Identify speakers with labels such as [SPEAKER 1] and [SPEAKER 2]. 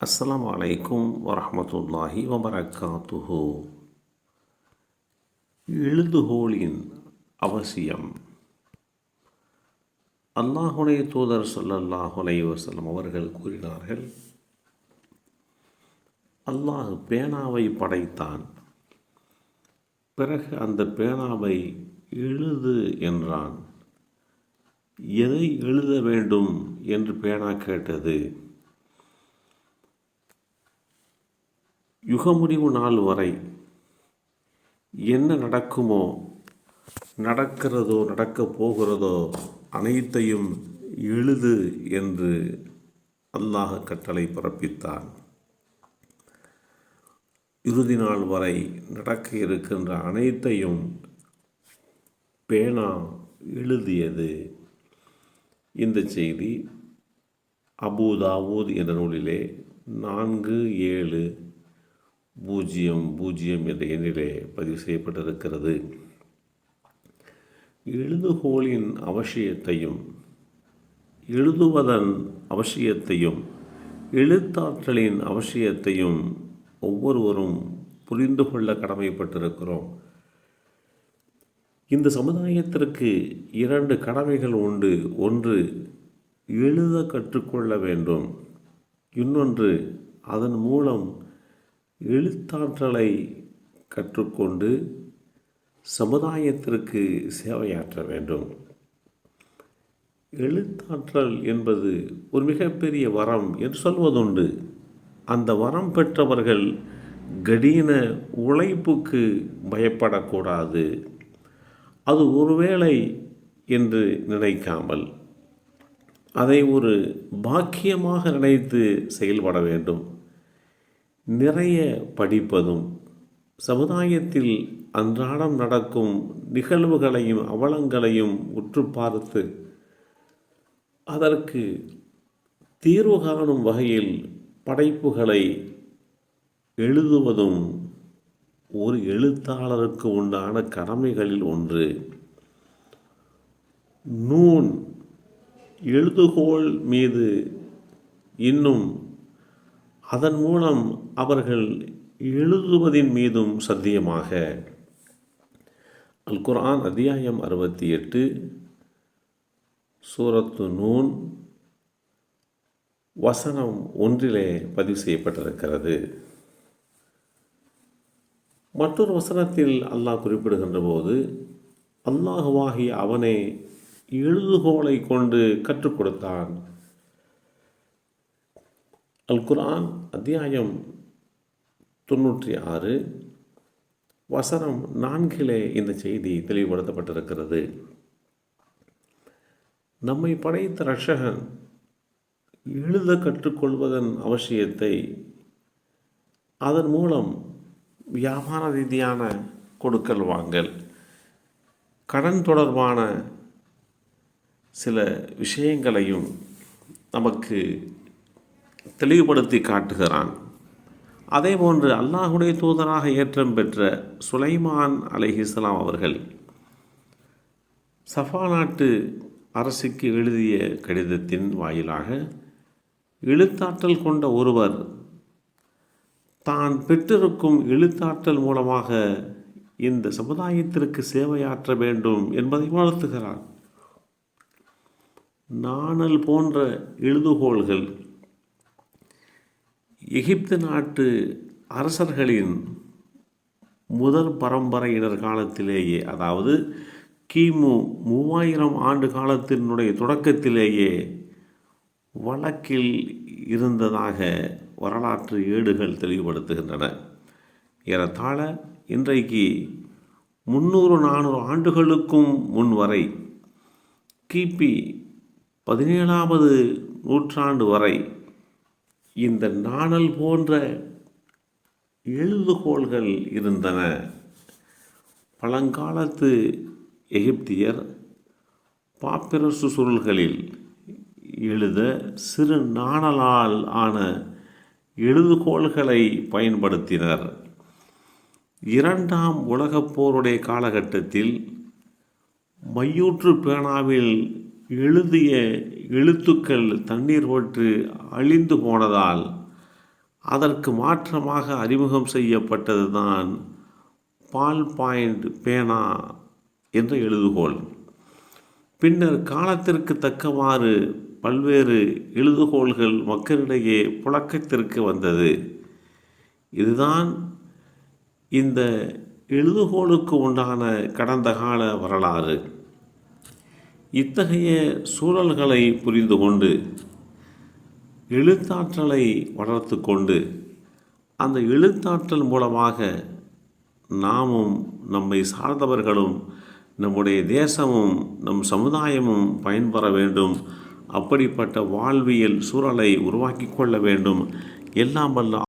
[SPEAKER 1] அஸ்லாம் அலைக்கும் வரமத்துல்லாஹி வபரகாத்துஹு எழுதுகோளின் அவசியம். அல்லாஹுடைய தூதர் ஸல்லல்லாஹு அலைஹி அவர்கள் கூறினார்கள் அல்லாஹ் பேனாவை படைத்தான். பிறகு அந்த பேனாவை எழுது என்றான். எதை எழுத வேண்டும் என்று பேனா கேட்டது? யுகமுடிவு நாள் வரை என்ன நடக்குமோ நடக்கிறதோ நடக்கப் போகிறதோ அனைத்தையும் எழுது என்று அல்லாஹ் கட்டளை பிறப்பித்தான். இறுதி நாள் வரை நடக்க இருக்கின்ற அனைத்தையும் பேனா எழுதியது. இந்த செய்தி அபூதாவூத் என்ற நூலிலே நான்கு ஏழு பூஜ்ஜியம் பூஜ்ஜியம் என்ற எண்ணிலே பதிவு செய்யப்பட்டிருக்கிறது. எழுதுகோளின் அவசியத்தையும் எழுதுவதன் அவசியத்தையும் எழுத்தாற்றலின் அவசியத்தையும் ஒவ்வொருவரும் புரிந்து கொள்ள கடமைப்பட்டிருக்கிறோம். இந்த சமுதாயத்திற்கு இரண்டு கடமைகள் உண்டு. ஒன்று எழுத கற்றுக்கொள்ள வேண்டும். இன்னொன்று அதன் மூலம் எழுத்தாற்றலை கற்றுக்கொண்டு சமுதாயத்திற்கு சேவையாற்ற வேண்டும். எழுத்தாற்றல் என்பது ஒரு மிகப்பெரிய வரம் என்று சொல்வதுண்டு. அந்த வரம் பெற்றவர்கள் கடின உழைப்புக்கு பயப்படக்கூடாது. அது ஒருவேளை என்று நினைக்காமல் அதை ஒரு பாக்கியமாக நினைத்து செயல்பட வேண்டும். நிறைய படிப்பதும் சமுதாயத்தில் அன்றாடம் நடக்கும் நிகழ்வுகளையும் அவலங்களையும் உற்று பார்த்து அதற்கு தீர்வு காணும் வகையில் படைப்புகளை எழுதுவதும் ஒரு எழுத்தாளருக்கு உண்டான கடமைகளில் ஒன்று. நூன் எழுதுகோள் மீது இன்னும் அதன் மூலம் அவர்கள் எழுதுவதின் மீதும் சத்தியமாக. அல் குர்ஆன் அத்தியாயம் அறுபத்தி எட்டு சூரத்து நூன் வசனம் ஒன்றிலே பதிவு செய்யப்பட்டிருக்கிறது. மற்றொரு வசனத்தில் அல்லாஹ் குறிப்பிடுகின்ற போது அல்லாஹுவாகி அவனை எழுதுகோலை கொண்டு கற்றுக் கொடுத்தான். அல்குரான் அத்தியாயம் தொன்னூற்றி ஆறு வசனம் நான்கிலே இந்த செய்தி தெளிவுபடுத்தப்பட்டிருக்கிறது. நம்மை படைத்த ரஷகன் எழுத கற்றுக்கொள்வதன் அவசியத்தை அதன் மூலம் வியாபார ரீதியான கொடுக்கல் வாங்கல் கடன் தொடர்பான சில விஷயங்களையும் நமக்கு தெளிவுபடுத்தி காட்டுகிறான். அதே போன்று அல்லாஹுடைய தூதராக ஏற்றம் பெற்ற சுலைமான் அலைஹிஸ்லாம் அவர்கள் சஃபா நாட்டு அரசுக்கு எழுதிய கடிதத்தின் வாயிலாக எழுத்தாற்றல் கொண்ட ஒருவர் தான் பெற்றிருக்கும் எழுத்தாற்றல் மூலமாக இந்த சமுதாயத்திற்கு சேவையாற்ற வேண்டும் என்பதை உணர்த்துகிறார். நாணல் போன்ற எழுதுகோள்கள் எகிப்து நாட்டு அரசர்களின் முதல் பரம்பரையினர் காலத்திலேயே அதாவது கிமு மூவாயிரம் ஆண்டு காலத்தினுடைய தொடக்கத்திலேயே வழக்கில் இருந்ததாக வரலாற்று ஏடுகள் தெளிவுபடுத்துகின்றன. ஏறத்தாழ இன்றைக்கு முந்நூறு நானூறு ஆண்டுகளுக்கும் முன் வரை கிபி பதினேழாவது நூற்றாண்டு வரை இந்த நாணல் போன்ற எழுதுகோள்கள் இருந்தன. பழங்காலத்து எகிப்தியர் பாப்பிரசு சுருள்களில் எழுத சிறு நாணலால் ஆன எழுதுகோள்களை பயன்படுத்தினர். இரண்டாம் உலகப் போருடைய காலகட்டத்தில் மையூற்று பேனாவில் எழுதிய எழுத்துக்கள் தண்ணீர் பட்டு அழிந்து போனதால் அதற்கு மாற்றமாக அறிமுகம் செய்யப்பட்டது தான் பால் பாயிண்ட் பேனா என்ற எழுதுகோல் பின்னர் காலத்திற்கு தக்கவாறு பல்வேறு எழுதுகோள்கள் மக்களிடையே புழக்கத்திற்கு வந்தது. இதுதான் இந்த எழுதுகோலுக்கு உண்டான கடந்த கால வரலாறு. இத்தகைய சூழல்களை புரிந்து கொண்டு எழுத்தாற்றலை வளர்த்து கொண்டு அந்த எழுத்தாற்றல் மூலமாக நாமும் நம்மை சார்ந்தவர்களும் நம்முடைய தேசமும் நம் சமுதாயமும் பயன்பெற வேண்டும். அப்படிப்பட்ட வாழ்வியல் சூழலை உருவாக்கி கொள்ள வேண்டும். எல்லாம் வல்ல